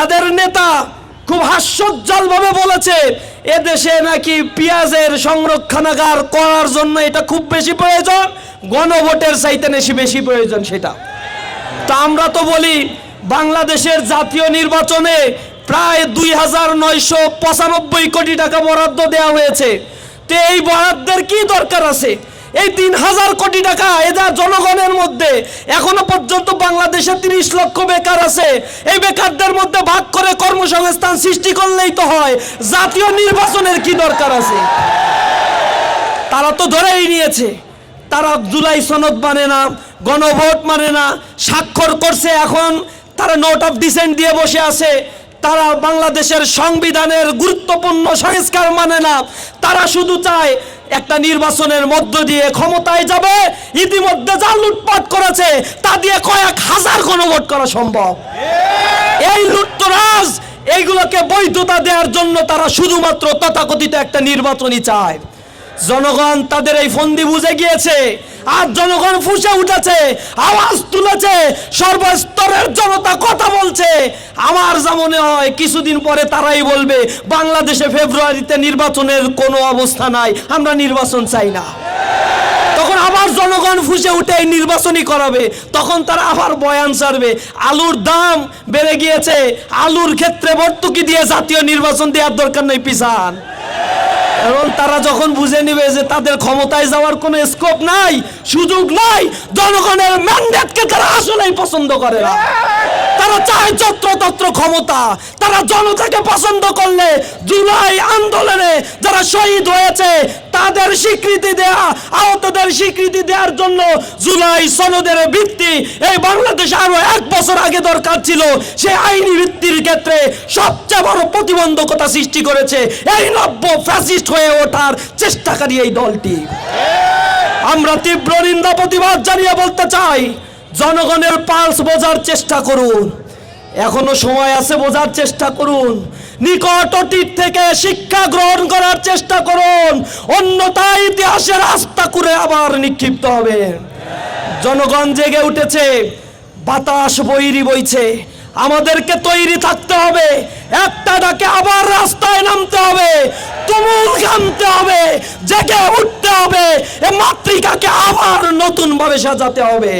তাদের নেতা খুব হাস্যোজ্জ্বল ভাবে বলেছে, এদেশে নাকি পেঁয়াজের সংরক্ষণাগার করার জন্য এটা খুব বেশি প্রয়োজন, গণভোটের চাইতে বেশি বেশি প্রয়োজন সেটা। তা আমরা তো বলি, বাংলাদেশের জাতীয় নির্বাচনে প্রায় দুই হাজার নয়শো পঁচানব্বই কোটি টাকা বরাদ্দ দেওয়া হয়েছে। তো এই বরাদ্দের কি দরকার আছে? এই তিন হাজার কোটি টাকা এরা জনগণের মধ্যে এখনও পর্যন্ত বাংলাদেশে তিরিশ লক্ষ বেকার আছে। এই বেকারদের মধ্যে ভাগ করে কর্মসংস্থান সৃষ্টি করলেই তো হয়। জাতীয় নির্বাচনের কি দরকার আছে? তারা তো ধরেই নিয়েছে। তারা জুলাই সনদ মানে না, গণভোট মানে না, স্বাক্ষর করছে এখন, তারা নোট অফ ডিসেন্ট দিয়ে বসে আছে। তারা বাংলাদেশের সংবিধানের গুরুত্বপূর্ণ সংস্কার মানে না। তারা শুধু চায় একটা নির্বাচনের মধ্য দিয়ে ক্ষমতায় যাবে, ইতিমধ্যে যা লুটপাট করেছে, তা দিয়ে কয়েক হাজার গণভোট করা সম্ভব। এই লুটতরাজ, এইগুলোকে বৈধতা দেওয়ার জন্য তারা শুধুমাত্র তথাকথিত একটা নির্বাচনই চায়। জনগণ তাদের এই ফন্দি বুঝে গিয়েছে, আর জনগণ ফুসে উঠেছে, আওয়াজ তুলেছে, সর্বস্তরের জনতা কথা বলছে আমার যা মনে হয়, কিছুদিন পরে তারাই বলবে, বাংলাদেশে ফেব্রুয়ারিতে নির্বাচনের কোনো অবস্থা নাই, আমরা নির্বাচন চাই না। তখন আবার জনগণ ফুসে উঠে এই নির্বাচনই করাবে। তখন তারা আবার বয়ান ছাড়বে আলুর দাম বেড়ে গিয়েছে, আলুর ক্ষেত্রে ভর্তুকি দিয়ে জাতীয় নির্বাচন দেওয়ার দরকার নেই পিসান। এবং তারা যখন বুঝে নিবে যে তাদের ক্ষমতায় যাওয়ার কোনো স্কোপ নাই, সুযোগ নাই, জনগণের ম্যান্ডেটকে তারা আসলেই পছন্দ করে না। তারা চায় যত্রতত্র ক্ষমতা। তারা জনতাকে পছন্দ করলে জুলাই আন্দোলনে যারা শহীদ হয়েছে, তাদের স্বীকৃতি দেয়া, আহতদের স্বীকৃতি দেওয়ার জন্য জুলাই সনদের ভিত্তি এই বাংলাদেশে আরও এক বছর আগে দরকার ছিল। সে আইনি ভিত্তির ক্ষেত্রে সবচেয়ে বড় প্রতিবন্ধকতা সৃষ্টি করেছে এই নব্য ফ্যাসিস্ট হয়ে ওঠার চেষ্টাকারী এই দলটি। আমরা তীব্র নিন্দা, প্রতিবাদ জানিয়ে বলতে চাই জনগণের পালস বোঝার চেষ্টা করুন। এখনও সময় আছে বোঝার চেষ্টা করুন। নিকট অতীত থেকে শিক্ষা গ্রহণ করার চেষ্টা করুন। অন্যথা ইতিহাসের রাস্তা করে আবার নিক্ষিপ্ত হবে। জনগণ জেগে উঠেছে, বাতাস বৈরি বইছে। আমাদেরকে তৈরি থাকতে হবে। একটা ডাকে আবার রাস্তায় নামতে হবে। তুমুল ঘামতে হবে। জেগে উঠতে হবে। এ মাতৃকাকে আবার নতুন ভাবে সাজাতে হবে।